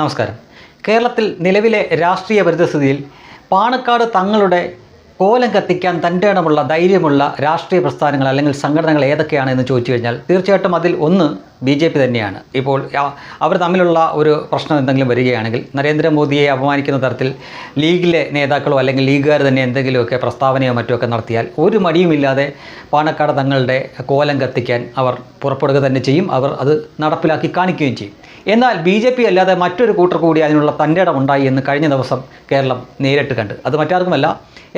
നമസ്കാരം. കേരളത്തിൽ നിലവിലെ രാഷ്ട്രീയ പരിതസ്ഥിതിയിൽ പാണക്കാട് തങ്ങളുടെ കോലം കത്തിക്കാൻ തന്റെ ഇടമുള്ള ധൈര്യമുള്ള രാഷ്ട്രീയ പ്രസ്ഥാനങ്ങൾ അല്ലെങ്കിൽ സംഘടനകൾ ഏതൊക്കെയാണ് എന്ന് ചോദിച്ചു കഴിഞ്ഞാൽ തീർച്ചയായിട്ടും അതിൽ ഒന്ന് ബി ജെ പി തന്നെയാണ്. ഇപ്പോൾ അവർ തമ്മിലുള്ള ഒരു പ്രശ്നം എന്തെങ്കിലും വരികയാണെങ്കിൽ നരേന്ദ്രമോദിയെ അപമാനിക്കുന്ന തരത്തിൽ ലീഗിലെ നേതാക്കളോ അല്ലെങ്കിൽ ലീഗുകാർ തന്നെ എന്തെങ്കിലുമൊക്കെ പ്രസ്താവനയോ മറ്റോ ഒക്കെ നടത്തിയാൽ ഒരു മടിയുമില്ലാതെ പാണക്കാട് തങ്ങളുടെ കോലം കത്തിക്കാൻ അവർ പുറപ്പെടുക തന്നെ ചെയ്യും. അവർ അത് നടപ്പിലാക്കി കാണിക്കുകയും ചെയ്യും. എന്നാൽ ബി ജെ പി അല്ലാതെ മറ്റൊരു കൂട്ടർ കൂടി അതിനുള്ള തന്റെ ഉണ്ടായി എന്ന് കഴിഞ്ഞ ദിവസം കേരളം നേരിട്ട് കണ്ട്. അത് മറ്റാർക്കുമല്ല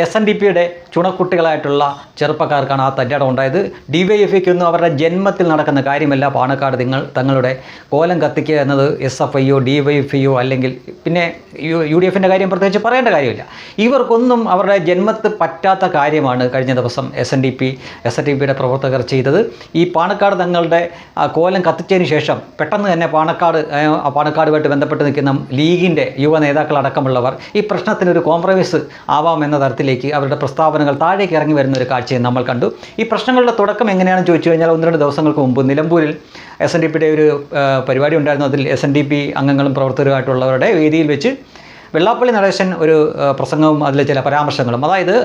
എസ് എൻ ഡി പിയുടെ ചുണക്കുട്ടികളായിട്ടുള്ള ചെറുപ്പക്കാർക്കാണ് ആ തന്റെ ഇടം ഉണ്ടായത്. ഡി വൈ എഫ് ഒന്നും അവരുടെ ജന്മത്തിൽ നടക്കുന്ന കാര്യമല്ല. പാണക്കാട് നിങ്ങൾ തങ്ങളുടെ കോലം കത്തിക്കുക എന്നത് എസ് എഫ് ഐയോ ഡി വൈ എഫ് ഐയോ അല്ലെങ്കിൽ പിന്നെ യു യു ഡി എഫിന്റെ കാര്യം പ്രത്യേകിച്ച് പറയേണ്ട കാര്യമില്ല. ഇവർക്കൊന്നും അവരുടെ ജന്മത്ത് പറ്റാത്ത കാര്യമാണ് കഴിഞ്ഞ ദിവസം S N D P S N D പിയുടെ പ്രവർത്തകർ ചെയ്തത്. ഈ പാണക്കാട് തങ്ങളുടെ കോലം കത്തിച്ചതിന് ശേഷം പെട്ടെന്ന് തന്നെ പാണക്കാട് ആ പാണക്കാടുമായിട്ട് ബന്ധപ്പെട്ട് നിൽക്കുന്ന ലീഗിന്റെ യുവ നേതാക്കളടക്കമുള്ളവർ ഈ പ്രശ്നത്തിനൊരു കോംപ്രമൈസ് ആവാം എന്ന തരത്തിലേക്ക് അവരുടെ പ്രസ്താവനകൾ താഴേക്ക് ഇറങ്ങി വരുന്ന ഒരു കാഴ്ചയും നമ്മൾ കണ്ടു. ഈ പ്രശ്നങ്ങളുടെ തുടക്കം എങ്ങനെയാണെന്ന് ചോദിച്ചു കഴിഞ്ഞാൽ ഒന്ന് രണ്ട് ദിവസങ്ങൾക്ക് മുമ്പ് നിലമ്പൂരിൽ എസ് എൻ ഡി പിയുടെ ഒരു പരിപാടി ഉണ്ടായിരുന്നു. അതിൽ എസ് എൻ ഡി പി അംഗങ്ങളും പ്രവർത്തകരുമായിട്ടുള്ളവരുടെ വേദിയിൽ വെച്ച് വെള്ളാപ്പള്ളി നടേശൻ ഒരു പ്രസംഗവും അതിലെ ചില പരാമർശങ്ങളും. അതായത്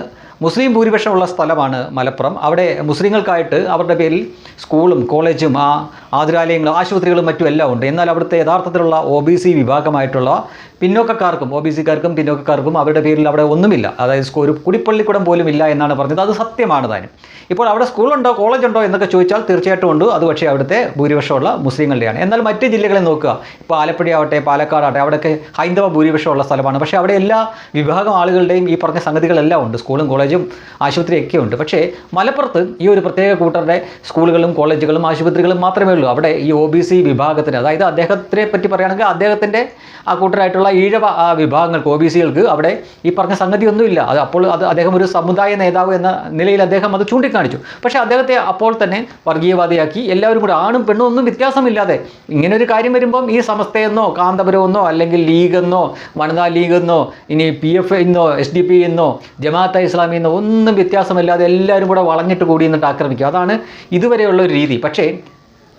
മുസ്ലിം ഭൂരിപക്ഷമുള്ള സ്ഥലമാണ് മലപ്പുറം. അവിടെ മുസ്ലിങ്ങൾക്കായിട്ട് അവരുടെ പേരിൽ സ്കൂളും കോളേജും ആ ആതുരാലയങ്ങളും ആശുപത്രികളും മറ്റും എല്ലാം ഉണ്ട്. എന്നാൽ അവിടുത്തെ യഥാർത്ഥത്തിലുള്ള ഒ ബി സി വിഭാഗമായിട്ടുള്ള പിന്നോക്കക്കാർക്കും ഒ ബി സിക്കാർക്കും പിന്നോക്കക്കാർക്കും അവരുടെ പേരിൽ അവിടെ ഒന്നുമില്ല. അതായത് ഒരു കുടിപ്പള്ളിക്കൂടം പോലും ഇല്ല എന്നാണ് പറഞ്ഞത്. അത് സത്യമാണ് താനും. ഇപ്പോൾ അവിടെ സ്കൂളുണ്ടോ കോളേജ് ഉണ്ടോ എന്നൊക്കെ ചോദിച്ചാൽ തീർച്ചയായിട്ടും ഉണ്ട്. അത് പക്ഷേ അവിടുത്തെ ഭൂരിപക്ഷമുള്ള മുസ്ലിങ്ങളുടെയാണ്. എന്നാൽ മറ്റ് ജില്ലകളെ നോക്കുക. ഇപ്പോൾ ആലപ്പുഴ ആവട്ടെ പാലക്കാടാവട്ടെ അവിടെയൊക്കെ ഹൈന്ദവ ഭൂരിപക്ഷമുള്ള സ്ഥലമാണ്. പക്ഷേ അവിടെ എല്ലാ വിഭാഗം ആളുകളുടെയും ഈ പറഞ്ഞ സംഗതികളെല്ലാം ഉണ്ട്. സ്കൂളും കോളേജും ആശുപത്രിയൊക്കെ ഉണ്ട്. പക്ഷേ മലപ്പുറത്ത് ഈ ഒരു പ്രത്യേക കൂട്ടരുടെ സ്കൂളുകളും കോളേജുകളും ആശുപത്രികളും മാത്രമേ ഉള്ളൂ. അവിടെ ഈ ഒ ബി സി വിഭാഗത്തിന്. അതായത് അദ്ദേഹത്തിനെ പറ്റി പറയുകയാണെങ്കിൽ അദ്ദേഹത്തിന്റെ ആ കൂട്ടരായിട്ടുള്ള ഈഴവ വിഭാഗങ്ങൾക്ക് ഒ ബി സികൾക്ക് അവിടെ ഈ പറഞ്ഞ സംഗതിയൊന്നുമില്ല. അത് അപ്പോൾ അത് അദ്ദേഹം ഒരു സമുദായ നേതാവ് എന്ന നിലയിൽ അദ്ദേഹം അത് ചൂണ്ടിക്കാണിച്ചു. പക്ഷേ അദ്ദേഹത്തെ അപ്പോൾ തന്നെ വർഗീയവാദിയാക്കി എല്ലാവരും കൂടെ ആണും പെണ്ണും ഒന്നും വ്യത്യാസമില്ലാതെ ഇങ്ങനെ ഒരു കാര്യം വരുമ്പം ഈ സമസ്തയെന്നോ കാന്തപുരമെന്നോ അല്ലെങ്കിൽ ലീഗെന്നോ വനിതാ ലീഗെന്നോ ഇനി പി എഫ് എന്നോ എസ് ഡി പി എന്നോ ജമാഅത്തെ ഇസ്ലാമി എന്നോ ഒന്നും വ്യത്യാസമില്ലാതെ എല്ലാവരും കൂടെ വളഞ്ഞിട്ട് കൂടി നിന്നിട്ട് ആക്രമിക്കും. അതാണ് ഇതുവരെയുള്ള ഒരു രീതി. പക്ഷേ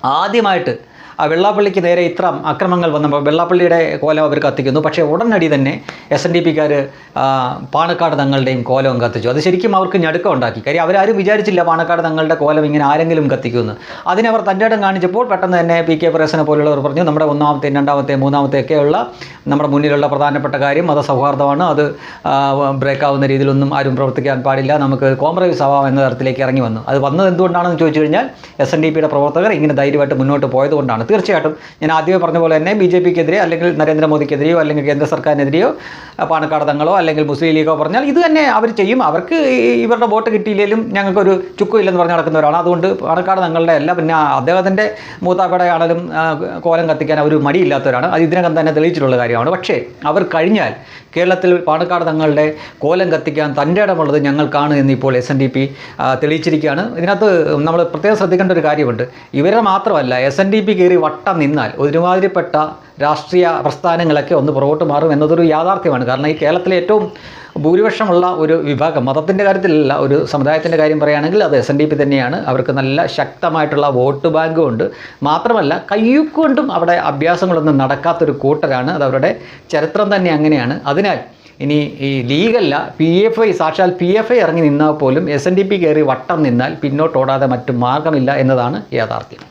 ആദ്യമായിട്ട് വെള്ളാപ്പള്ളിക്ക് നേരെ ഇത്ര അക്രമങ്ങൾ വന്നപ്പോൾ വെള്ളാപ്പള്ളിയുടെ കോലം അവർ കത്തിക്കുന്നു. പക്ഷേ ഉടനടി തന്നെ എസ് എൻ ഡി പിക്കാർ പാണക്കാട് തങ്ങളുടെയും കോലവും കത്തിച്ചു. അത് ശരിക്കും അവർക്ക് ഞടുക്കം ഉണ്ടാക്കി. കാര്യം അവരാരും വിചാരിച്ചില്ല പാണക്കാട് തങ്ങളുടെ കോലം ഇങ്ങനെ ആരെങ്കിലും കത്തിക്കുമെന്ന്. അതിനവർ തന്റെ ഇടം കാണിച്ചപ്പോൾ പെട്ടെന്ന് തന്നെ പി കെ പ്രേസനെ പോലുള്ളവർ പറഞ്ഞു നമ്മുടെ ഒന്നാമത്തെ രണ്ടാമത്തെ മൂന്നാമത്തെ ഒക്കെയുള്ള നമ്മുടെ മുന്നിലുള്ള പ്രധാനപ്പെട്ട കാര്യം മതസൗഹാർദ്ദമാണ്. അത് ബ്രേക്ക് ആവുന്ന രീതിയിലൊന്നും ആരും പ്രവർത്തിക്കാൻ പാടില്ല. നമുക്ക് കോംപ്രമൈസ് ആവാം എന്ന തരത്തിലേക്ക് ഇറങ്ങി വന്നു. അത് വന്നത് എന്തുകൊണ്ടാണെന്ന് ചോദിച്ചു കഴിഞ്ഞാൽ എസ് എൻ ഡി പിയുടെ പ്രവർത്തകർ ഇങ്ങനെ ധൈര്യമായിട്ട് മുന്നോട്ട് പോയതുകൊണ്ടാണ്. തീർച്ചയായിട്ടും ഞാൻ ആദ്യമേ പറഞ്ഞ പോലെ തന്നെ ബി ജെ പിക്കെതിരെ അല്ലെങ്കിൽ നരേന്ദ്രമോദിക്കെതിരെയോ അല്ലെങ്കിൽ കേന്ദ്ര സർക്കാരിനെതിരെയോ പാണക്കാട് തങ്ങളോ അല്ലെങ്കിൽ മുസ്ലിം ലീഗോ പറഞ്ഞാൽ ഇത് തന്നെ അവർ ചെയ്യും. അവർക്ക് ഇവരുടെ വോട്ട് കിട്ടിയില്ലെങ്കിലും ഞങ്ങൾക്കൊരു ചുക്കുമില്ലെന്ന് പറഞ്ഞ് നടക്കുന്നവരാണ് അതുകൊണ്ട് പാണക്കാട് തങ്ങളുടെ അല്ല പിന്നെ അദ്ദേഹത്തിന്റെ മൂത്താപ്പടയാണെങ്കിലും കോലം കത്തിക്കാൻ അവർ മടിയില്ലാത്തവരാണ്. അത് ഇതിനകം തന്നെ തെളിയിച്ചിട്ടുള്ള കാര്യമാണ്. പക്ഷേ അവർ കഴിഞ്ഞാൽ കേരളത്തിൽ പാണക്കാട് തങ്ങളുടെ കോലം കത്തിക്കാൻ തന്റെ ഇടമുള്ളത് ഞങ്ങൾക്കാണ് എന്ന് ഇപ്പോൾ എസ് എൻ ഡി പി തെളിയിച്ചിരിക്കുകയാണ്. ഇതിനകത്ത് നമ്മൾ പ്രത്യേകം ശ്രദ്ധിക്കേണ്ട ഒരു കാര്യമുണ്ട്. ഇവരെ മാത്രമല്ല എസ് എൻ ഡി പി കയറി വട്ടം നിന്നാൽ ഒരുമാതിരിപ്പെട്ട രാഷ്ട്രീയ പ്രസ്ഥാനങ്ങളൊക്കെ ഒന്ന് പുറകോട്ട് മാറും എന്നതൊരു യാഥാർത്ഥ്യമാണ്. കാരണം ഈ കേരളത്തിലെ ഏറ്റവും ഭൂരിപക്ഷമുള്ള ഒരു വിഭാഗം മതത്തിന്റെ കാര്യത്തിലല്ല ഒരു സമുദായത്തിന്റെ കാര്യം പറയുകയാണെങ്കിൽ അത് എസ് എൻ ഡി പി തന്നെയാണ്. അവർക്ക് നല്ല ശക്തമായിട്ടുള്ള വോട്ട് ബാങ്കും ഉണ്ട്. മാത്രമല്ല കയ്യുക്കൊണ്ടും അവിടെ അഭ്യാസങ്ങളൊന്നും നടക്കാത്തൊരു കൂട്ടരാണ്. അത് അവരുടെ ചരിത്രം തന്നെ അങ്ങനെയാണ്. അതിനാൽ ഇനി ഈ ലീഗല്ല പി എഫ് ഐ സാക്ഷാൽ പി എഫ് ഐ ഇറങ്ങി നിന്നാൽ പോലും എസ് എൻ ഡി പി കയറി വട്ടം നിന്നാൽ പിന്നോട്ടോടാതെ മറ്റു മാർഗമില്ല എന്നതാണ് യാഥാർത്ഥ്യം.